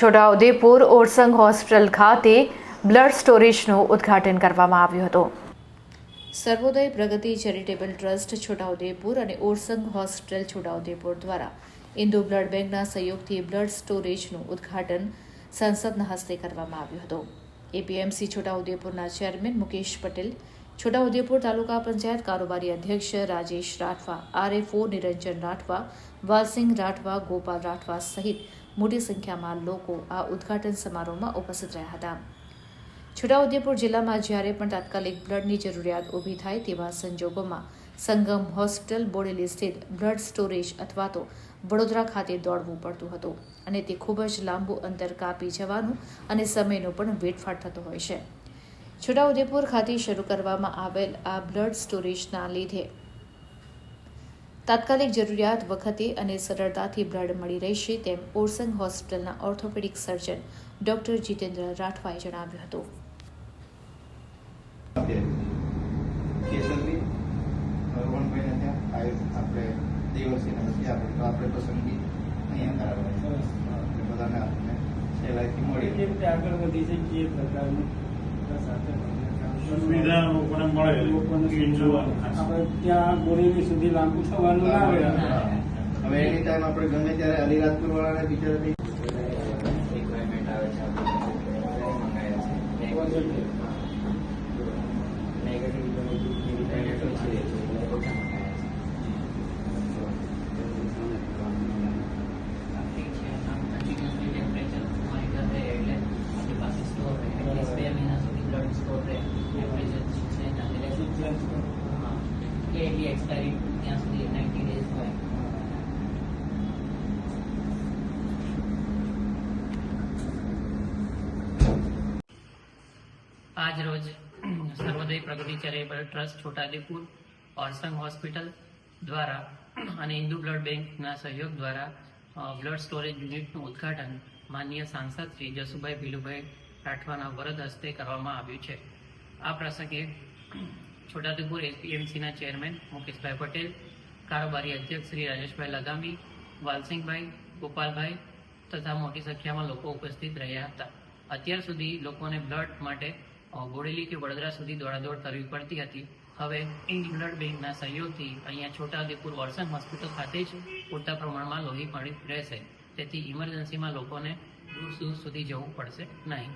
Chhota Udepur Orsang hospital ખાતે blood સ્ટોરેજનું ઉદ્ઘાટન કરવામાં આવ્યું હતું. સર્વોદય પ્રગતિ ચેરિટેબલ ટ્રસ્ટ છોટાઉદેપુર અને ઓરસંગ હોસ્પિટલ છોટાઉદેપુર દ્વારા ઇન્દુ બ્લડ બેંકના સહયોગથી બ્લડ સ્ટોરેજનું ઉદ્ઘાટન સંસદના હસ્તે કરવામાં આવ્યું હતું. એપીએમસી છોટાઉદેપુરના ચેરમેન મુકેશ પટેલ છોટાઉદેપુર તાલુકા પંચાયત કારોબારી અધ્યક્ષ રાજેશ રાઠવા, આરએફઓ નિરંજન રાઠવા, વાલસિંહ રાઠવા, ગોપાલ રાઠવા સહિત મોટી સંખ્યામાં લોકો આ ઉદ્ઘાટન સમારોહમાં ઉપસ્થિત રહ્યા હતા. છોટાઉદેપુર જિલ્લામાં જ્યારે પણ તાત્કાલિક બ્લડની જરૂરિયાત ઊભી થાય તેવા સંજોગોમાં સંગમ હોસ્પિટલ બોડેલી સ્થિત બ્લડ સ્ટોરેજ અથવા તો વડોદરા ખાતે દોડવું પડતું હતું અને તે ખૂબ જ લાંબુ અંતર કાપી જવાનું અને સમયનો પણ વેડફાટ થતો હોય છે. છોટાઉદેપુર ખાતે શરૂ કરવામાં આવેલ આ બ્લડ સ્ટોરેજના લીધે તાત્કાલિક જરૂરિયાત વખતે અને સરળતાથી બ્લડ મળી રહેશે તેમ ઓરસંગ હોસ્પિટલના ઓર્થોપેડિક સર્જન ડોક્ટર જીતેન્દ્ર રાઠવાએ જણાવ્યું હતું. આગળ વધી છે કે પ્રકારનું? સુવિધા લોકોને મળે. આપણે ત્યાં બોરેલી સુધી લાંબુ થવાનું ના રહે હવે એની ટાઈમ આપણે ગમે ત્યારે અલીરાજપુર વાળાને બિચારાથી રિક્વાયરમેન્ટ આવે છે ડેઝ હોય આજ રોજ Sarvodaya Pragati charitable trust Chhotaudepur Orsang hospital દ્વારા અને હિન્દુ બ્લડ બેંકના સહયોગ દ્વારા બ્લડ સ્ટોરેજ યુનિટનું ઉદ્ઘાટન માનનીય સાંસદ શ્રી જસુભાઈ ભીલુભાઈ રાઠવાના વરદ હસ્તે કરવામાં આવ્યું છે. આ પ્રસંગે છોટાઉદેપુર એસપીએમસીના ચેરમેન મુકેશભાઈ પટેલ, કારોબારી અધ્યક્ષ શ્રી રાજેશભાઈ લગામી, વાલસિંહભાઈ, ગોપાલભાઈ તથા મોટી સંખ્યામાં લોકો ઉપસ્થિત રહ્યા હતા. અત્યાર સુધી લોકોને બ્લડ માટે બોડેલી કે વડોદરા સુધી દોડાદોડ કરવી પડતી હતી. હવે ઇન્ડ બ્લડ બેંકના સહયોગથી અહીંયા છોટાઉદેપુર વોર્સન હોસ્પિટલ ખાતે જ પૂરતા પ્રમાણમાં લોહી મળી રહેશે. તેથી ઇમરજન્સીમાં લોકોને દૂર દૂર સુધી જવું પડશે નહીં.